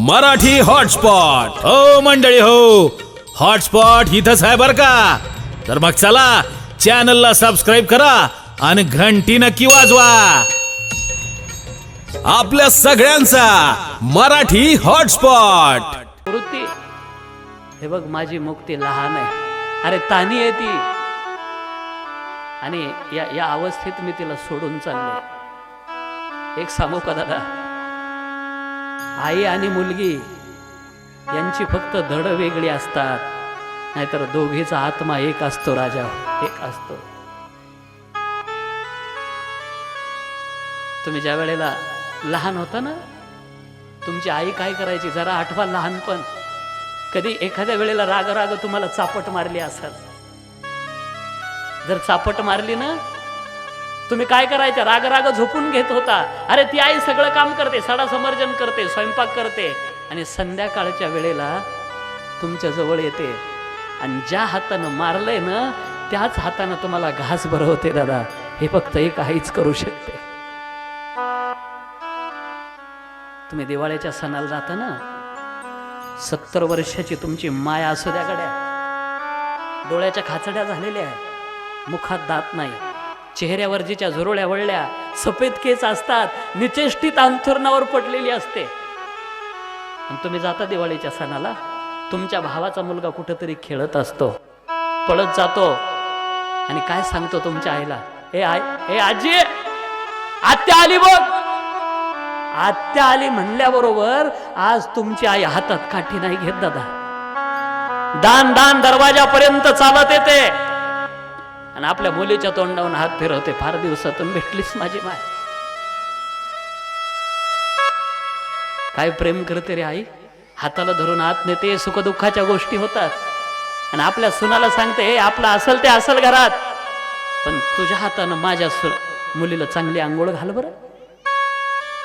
Marathi hotspot. हो मंडळी हो. हॉटस्पॉट इथंच आहे बर का? तर मग चला चॅनलला सबस्क्राईब करा आणि घंटी नक्की वाजवा. आपल्या सगळ्यांचा मराठी हॉटस्पॉट. वृत्ती हे बघ माझी मुक्ती लहान आहे. अरे तानी आहे ती. आणि या या अवस्थेत मी तिला सोडून चालले. एक सांगू का दादा? आई आणि मुलगी यांची फक्त धड वेगळी असतात. नाहीतर दोघीचा आत्मा एक असतो राजा एक असतो. तुम्ही ज्या वेळेला लहान होता ना तुमची आई काय करायची? जरा आठवा लहानपण कधी एखाद्या वेळेला राग राग तुम्हाला चापट मारली असाल. जर चापट मारली ना तुम्ही काय करायचं? राग राग झोपून घेत होता. अरे ती आई सगळं काम करते सडा समर्जन करते स्वयंपाक करते. आणि संध्याकाळच्या वेळेला तुमच्या जवळ येते. आणि ज्या हातानं मारलंय ना त्याच हातानं तुम्हाला घास भरवते दादा. हे फक्त एक आईच करू शकते. तुम्ही दिवाळीच्या सणाला जाता ना? सत्तर वर्षाची तुमची माया असू द्या गड्या. डोळ्याच्या खाचड्या झालेल्या आहे मुखात दात नाही. चेहऱ्यावर जिच्या झुरळ्या वळल्या सफेद केस असतात निचेष्टित अंथरणावर पडलेली असते. आणि तुम्ही जाता दिवाळीच्या सणाला तुमच्या भावाचा मुलगा कुठंतरी खेळत असतो. पळत जातो. आणि काय सांगतो तुमच्या आईला? ए आई ए आजी आत्या आली बघ. आत्या आली म्हणल्याबरोबर आज तुमची आई हातात काठी नाही घेत दादा. दान दान दरवाजापर्यंत चालत येते. आणि आपल्या मुलीच्या तोंडावर हात फिरवते. फार दिवसातून भेटलीस माझी माय काय प्रेम करते रे आई? हाताला धरून हात नेते सुखदुःखाच्या गोष्टी होतात. आणि आपल्या सुनाला सांगते हे आपलं असल ते असल घरात. पण तुझ्या हातानं माझ्या सु मुलीला चांगली आंघोळ घाल बरं.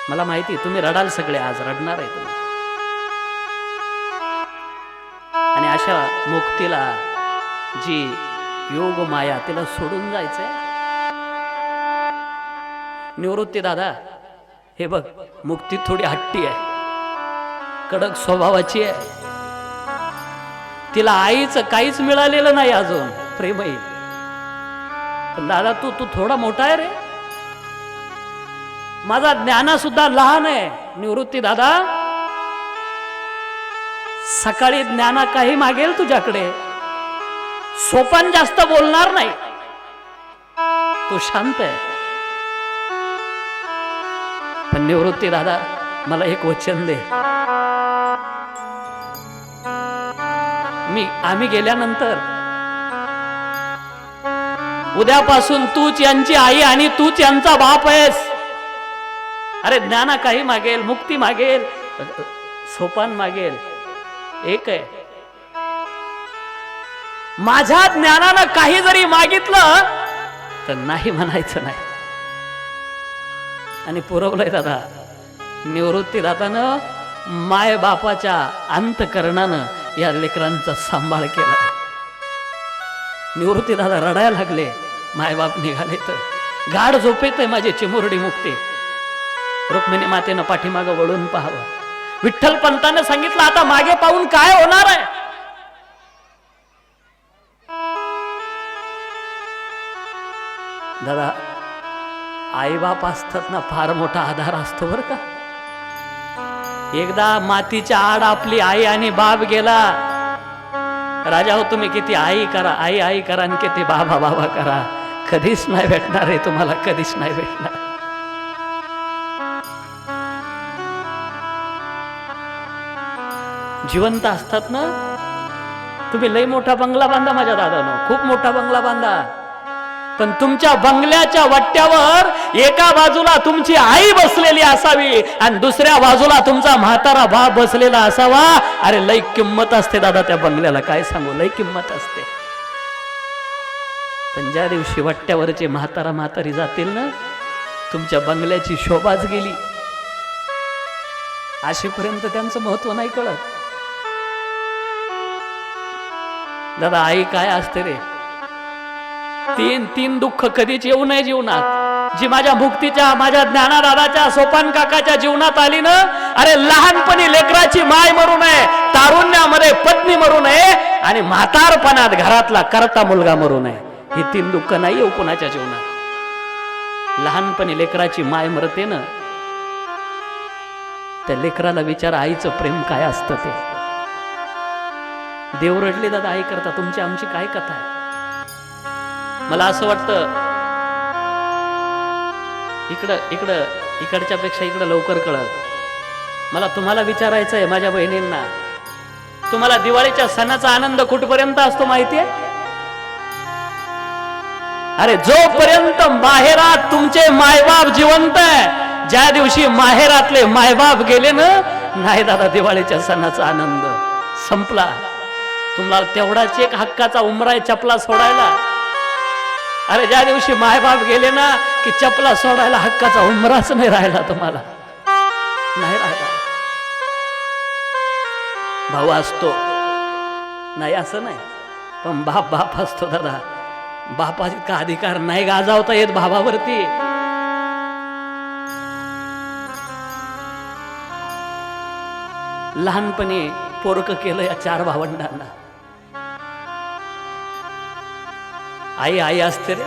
मला माहिती तुम्ही रडाल सगळे आज रडणार आहे तुम्ही. आणि अशा मुक्तीला जी योग माया तिला सोडून जायचंय. निवृत्ती दादा हे बघ मुक्ती थोडी हट्टी आहे. कडक स्वभावाची आहे. तिला आईचं काहीच मिळालेलं नाही अजून प्रेमही. पण दादा तू तू थोडा मोठा आहे रे. माझा ज्ञाना सुद्धा लहान आहे निवृत्ती दादा. सकाळी ज्ञाना काही मागेल तुझ्याकडे. सोपान जास्त बोलणार नाही. तो शांत आहे. पण निवृत्ती दादा मला एक वचन दे. मी आम्ही गेल्यानंतर उद्यापासून तूच यांची आई आणि तूच यांचा बाप आहेस. अरे ज्ञाना काही मागेल मुक्ती मागेल सोपान मागेल. एक आहे. माझ्या ज्ञानानं काही जरी मागितलं तर नाही म्हणायचं नाही. आणि पुरवलंय दादा निवृत्ती दादानं माय बापाच्या अंतकरणानं या लेकरांचा सांभाळ केला. निवृत्ती दादा रडायला लागले मायबाप निघाले तर. गाढ झोपेत आहे माझी चिमुरडी मुक्ती. रुक्मिणी मातेनं पाठीमागं वळून पाहावं. विठ्ठल पंतानं सांगितलं आता मागे पाहून काय होणार आहे? दादा आई बाप असतात ना फार मोठा आधार असतो बर का. एकदा मातीच्या आड आपली आई आणि बाप गेला. राजा हो तुम्ही किती आई करा आई आई करा आणि किती बाबा बाबा करा. कधीच नाही भेटणार आहे तुम्हाला कधीच नाही भेटणार. जिवंत असतात ना? तुम्ही लय मोठा बंगला बांधा माझ्या दादानं खूप मोठा बंगला बांधा. पण तुमच्या बंगल्याच्या वट्ट्यावर एका बाजूला तुमची आई बसलेली असावी आणि दुसऱ्या बाजूला तुमचा म्हातारा बाप बसलेला असावा. अरे लय किंमत असते दादा त्या बंगल्याला काय सांगू? लय किंमत असते. पण ज्या दिवशी वट्ट्यावरचे म्हातारा म्हातारी जातील ना तुमच्या बंगल्याची शोभाच गेली. अशीपर्यंत त्यांचं महत्त्व नाही कळत. दादा आई काय असते रे? तीन तीन दुःख कधीच येऊ नये जीवनात. जी माझ्या मुक्तीच्या माझ्या ज्ञानादादाच्या सोपान काकाच्या जीवनात आली ना अरे लहानपणी लेकराची माय मरू नये तारुण्यामध्ये पत्नी मरू नये आणि म्हातारपणात घरातला करता मुलगा मरू नये. ही तीन दुःख नाही येऊ कुणाच्या जीवनात. लहानपणी लेकराची माय मरते ना त्या लेकराला विचार आईचं प्रेम काय असतं ते? देव रडले दादा आई करता तुमची आमची काय कथा आहे? मला असं वाटतं इकडं इकडं इकडच्या पेक्षा इकडं लवकर कळत मला तुम्हाला विचारायचं आहे माझ्या बहिणींना. तुम्हाला दिवाळीच्या सणाचा आनंद कुठपर्यंत असतो माहितीये? अरे जोपर्यंत माहेरात तुमचे मायबाप जिवंत आहे ज्या दिवशी माहेरातले मायबाप गेले ना नाही दादा दिवाळीच्या सणाचा आनंद संपला. तुम्हाला तेवढाच एक हक्काचा उमराय चपला सोडायला. अरे ज्या दिवशी मायबाप गेले ना की चपला सोडायला हक्काचा उमराच नाही राहिला तुम्हाला. नाही राहिला. भाऊ असतो. नाही असं नाही. पण बाप बाप असतो दादा. बापाचा का अधिकार नाही गाजावता येत भावावरती? लहानपणी पोरक केलं या चार भावंडांना. आई आई असते रे.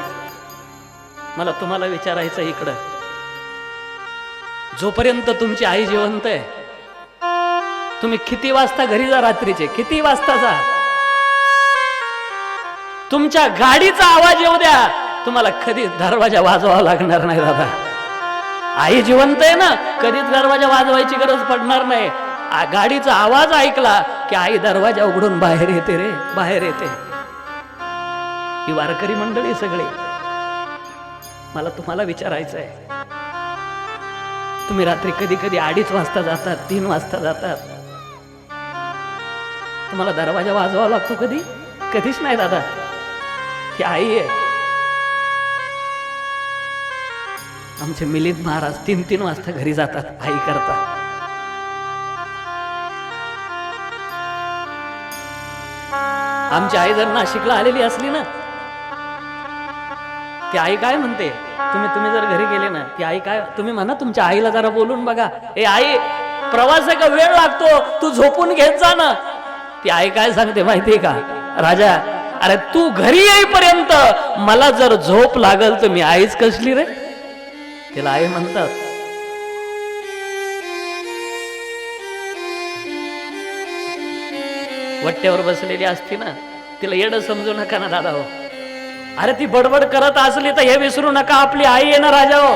मला तुम्हाला विचारायचं इकडं. जोपर्यंत तुमची आई जिवंत आहे तुम्ही किती वाजता घरी जा रात्रीचे? किती वाजता जा? तुमच्या गाडीचा आवाज येऊ द्या. तुम्हाला कधीच दरवाजा वाजवावा लागणार नाही दादा. आई जिवंत आहे ना कधीच दरवाजा वाजवायची गरज पडणार नाही. गाडीचा आवाज ऐकला की आई दरवाजा उघडून बाहेर येते रे बाहेर येते. ही वारकरी मंडळी सगळी. मला तुम्हाला विचारायचं आहे तुम्ही रात्री कधी कधी अडीच वाजता जातात तीन वाजता जातात. तुम्हाला दरवाजा वाजवावा लागतो कधी? कधीच नाही दादा. ही आई आहे. आमचे मिलिंद महाराज तीन तीन वाजता घरी जातात आई करता आमची आई जर नाशिकला आलेली असली ना ती आई काय म्हणते? तुम्ही तुम्ही जर घरी गेले ना ती आई काय तुम्ही म्हणा तुमच्या आईला जरा बोलून बघा. ए आई प्रवास का वेळ लागतो तू झोपून घेत जा ना. ती आई काय सांगते माहितीये का? राजा अरे तू घरी येईपर्यंत मला जर झोप लागल तर मी आईच कसली रे? तिला आई म्हणतात वट्ट्यावर बसलेली असती ना तिला येडं समजू नका ना दादा हो. अरे ती बडबड करत असली तर हे विसरू नका आपली आई आहे ना राजा हो.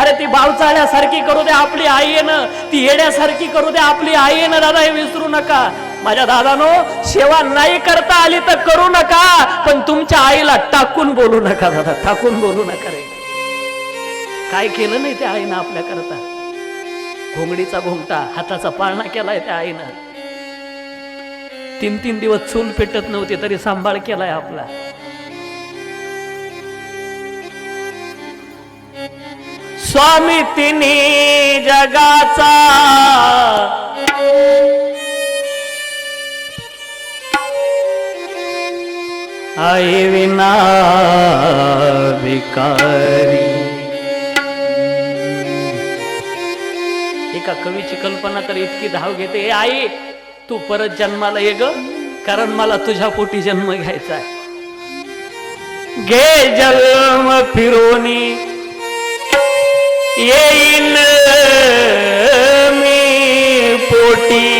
अरे ती बावचाळ्यासारखी करू दे आपली आई आहे ना. ती येण्यासारखी करू दे आपली आई आहे ना दादा हे विसरू नका. माझ्या दादानो सेवा नाही करता आली तर करू नका पण तुमच्या आईला टाकून बोलू नका दादा टाकून बोलू नका रे. काय केलं नाही त्या आईनं आपल्या करता घोंगडीचा घोंगटा हाताचा पाळणा केलाय त्या आईनं. तीन तीन दिवस चूल पेटत नव्हती तरी सांभाळ केलाय आपला. स्वामी तिने जगाचा. आई विना भिकारी. एका कवीची कल्पना तर इतकी धाव घेते. "ए आई तू परत जन्माला ये ग कारण मला तुझ्या पोटी जन्म घ्यायचा आहे. घे जन्म फिरोनी येईन मी पोटी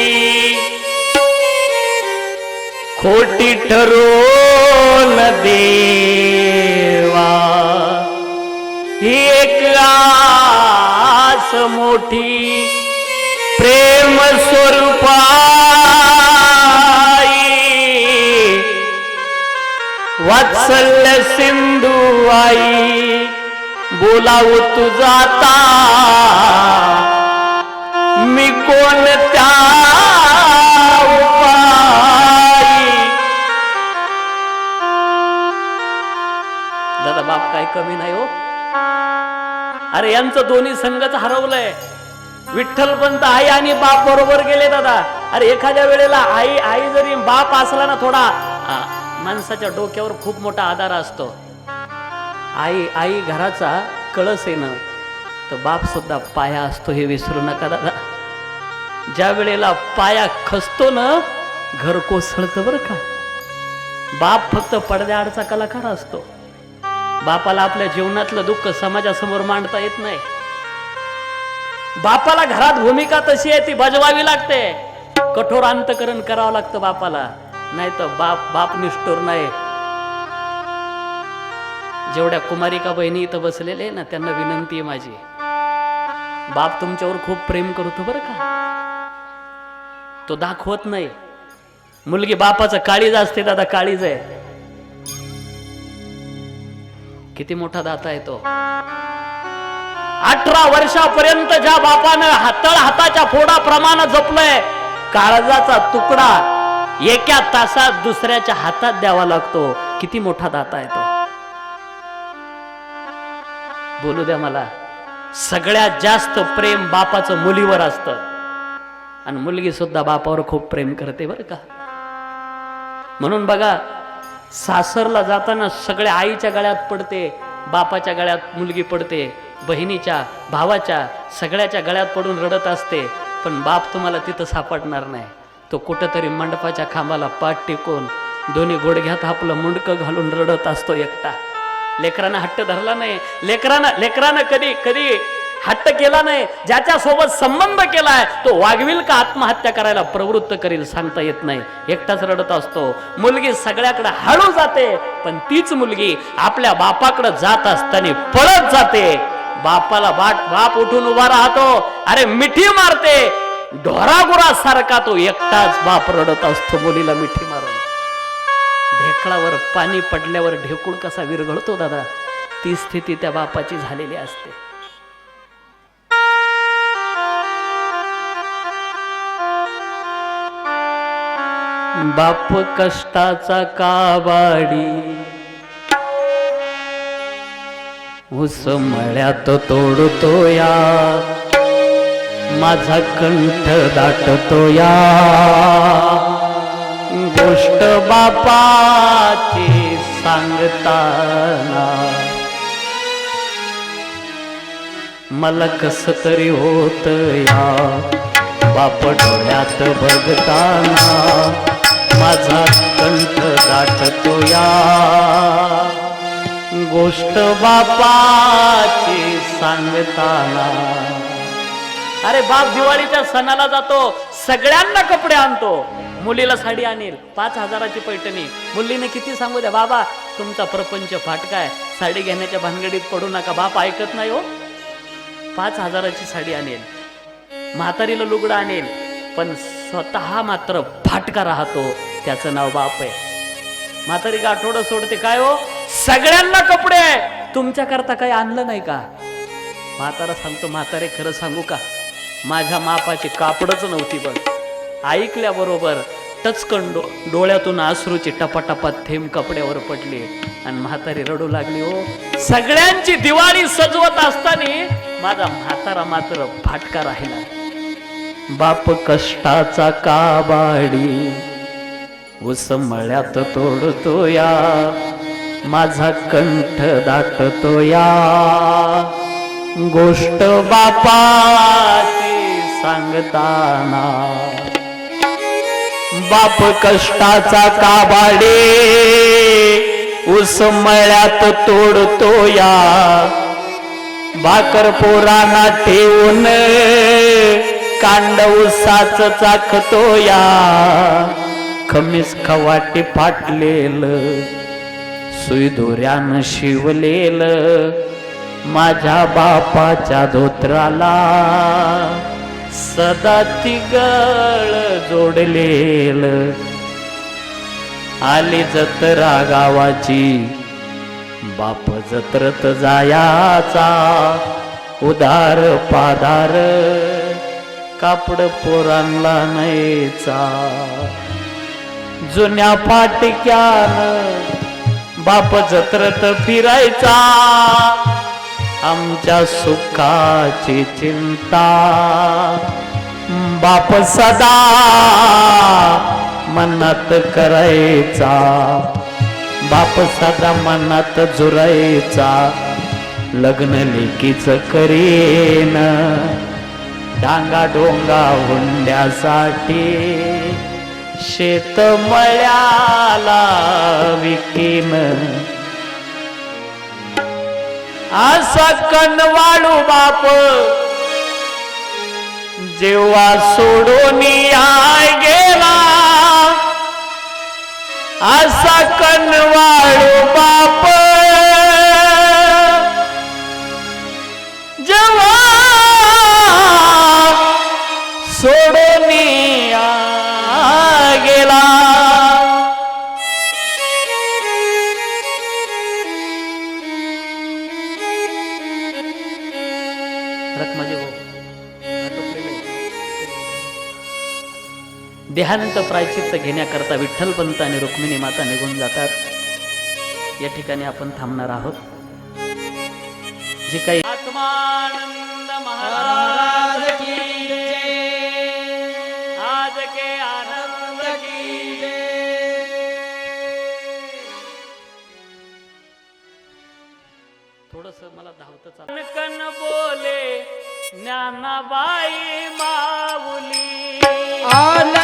खोटी ठरो न देवा ही एक आस मोठी प्रेम स्वरूपाई वात्सल्य सिंधू आई बोलावू तुझाता जाता मी कोणत्या दादा बाप काय कमी नाही हो. अरे यांचं दोन्ही संघच हरवलंय. विठ्ठल पंत आई आणि बाप बरोबर गेले दादा. अरे एखाद्या वेळेला आई आई जरी बाप असला ना थोडा माणसाच्या डोक्यावर खूप मोठा आधार असतो. आई आई घराचा कळस आहे ना तर बाप सुद्धा पाया असतो हे विसरू नका दादा. ज्या वेळेला पाया खसतो ना घर कोसळतं बरं का. बाप फक्त पडद्याआडचा कलाकार असतो. बापाला आपल्या जीवनातलं दुःख समाजासमोर मांडता येत नाही. बापाला घरात भूमिका तशी आहे ती बजवावी लागते. कठोर अंतकरण करावं लागतं बापाला. नाही तर बाप बाप निष्ठुर नाही. जेवढ्या कुमारिका बहिणी इथं बसलेले ना त्यांना विनंती आहे माझी. बाप तुमच्यावर खूप प्रेम करतो बरं का? तो दाखवत नाही. मुलगी बापाचं काळीज असते दादा काळीज आहे. किती मोठा दाता आहे तो. अठरा वर्षापर्यंत ज्या बापानं हातळ हाताच्या फोडाप्रमाणे जपलंय काळजाचा तुकडा एका तासात दुसऱ्याच्या हातात द्यावा लागतो. किती मोठा दाता आहे तो. बोलू द्या मला. सगळ्यात जास्त प्रेम बापाचं मुलीवर असतं. आणि मुलगी सुद्धा बापावर खूप प्रेम करते बरं का. म्हणून बघा सासरला जाताना सगळ्या आईच्या गळ्यात पडते बापाच्या गळ्यात मुलगी पडते बहिणीच्या भावाच्या सगळ्याच्या गळ्यात पडून रडत असते. पण बाप तुम्हाला तिथं सापडणार नाही. तो कुठंतरी मंडपाच्या खांबाला पाठ टेकून दोन्ही गोडघ्यात आपलं मुंडकं घालून रडत असतो एकटा. लेकरानं हट्ट धरला नाही. लेकरानं लेकरानं कधी कधी हट्ट केला नाही. ज्याच्या सोबत संबंध केलाय तो वागविल का आत्महत्या करायला प्रवृत्त करील सांगता येत नाही. एकटाच रडत असतो. मुलगी सगळ्याकडे हळू जाते पण तीच मुलगी आपल्या बापाकडे जात असताना पळत जाते. बापाला बाट बाप उठून उभा राहतो. अरे मिठी मारते. ढोरागुरा सारखा तो एकटाच बाप रडत असतो. मुलीला मिठी मारून. ढेकळावर पाणी पडल्यावर ढेकूळ कसा विरघळतो दादा? ती स्थिती त्या बापाची झालेली असते. बाप कष्टाचा काबाडी. उस मळ्यात तोडतो या. माझा कंठ दाटतो या. गोष्ट बापाची सांगताना. मला कस तरी होत या बाप डोळ्यात बघताना. माझा कंठ दाटतो या. गोष्ट बापाची सांगताना. अरे बाप दिवाळीच्या सणाला जातो सगळ्यांना कपडे आणतो. मुलीला साडी आणेल पाच हजाराची पैठणी. मुलीने किती सांगू द्या बाबा तुमचा प्रपंच फाटकाय साडी घेण्याच्या भानगडीत पडू नका. बाप ऐकत नाही हो. पाच हजाराची साडी आणेल. म्हातारीला लुगडं आणेल पण स्वतः मात्र फाटका राहतो. त्याचं नाव बाप आहे. म्हातारी का आठवडं सोडते? काय हो? सगळ्यांना कपडे आहे. तुमच्याकरता काही आणलं नाही का? म्हातारा सांगतो म्हातारे खरं सांगू का? माझ्या मापाची कापडच नव्हती बघ. ऐकल्याबरोबर टचकन डो डोळ्यातून आसरूची टपाटपात थेंब कपड्यावर पडली. आणि म्हातारी रडू लागली हो सगळ्यांची दिवाळी सजवत असताना माझा म्हातारा मात्र फाटका राहिला. बाप कष्टाचा काबाडी उसमळ्यात तोडतो या माझा कंठ दाटतो या गोष्ट बापाची सांगताना बाप कष्टाचा काबाडे. उस मळ्यात तोडतो या. भाकर पोराना ठेवून कांड उसाच चाखतो या. खमीस खवाटे फाटलेल सुईदोऱ्यानं शिवलेल माझ्या बापाच्या धोत्राला सदा ती गळ जोडलेल. आली जत्रा गावाची बाप जत्रत जायाचा उदार पादार कापड पोरांना नाहीचा जुन्या पाटिक्यान बाप जत्रत फिरायचा. आमच्या सुखाची चिंता. बाप सदा मनात करायचा. बाप सदा मनात जुरायचा. लग्न लेकीच करेन. डांगा डोंगा हुंड्यासाठी. शेत मळ्याला विकीन असा कनवाळू बाप. जेव्हा सोडून आय गेला असा कनवाळू बाप. देहानंतर प्रायचित्त घेण्याकरता विठ्ठलपंत आणि रुक्मिणी माता निघून जातात. या ठिकाणी आपण थांबणार आहोत. जे काही आत्मानंद महाराज की आज के आनंद की थोडस मला धावत चाल कन बोले ज्ञानाबाई माऊली. आनंदी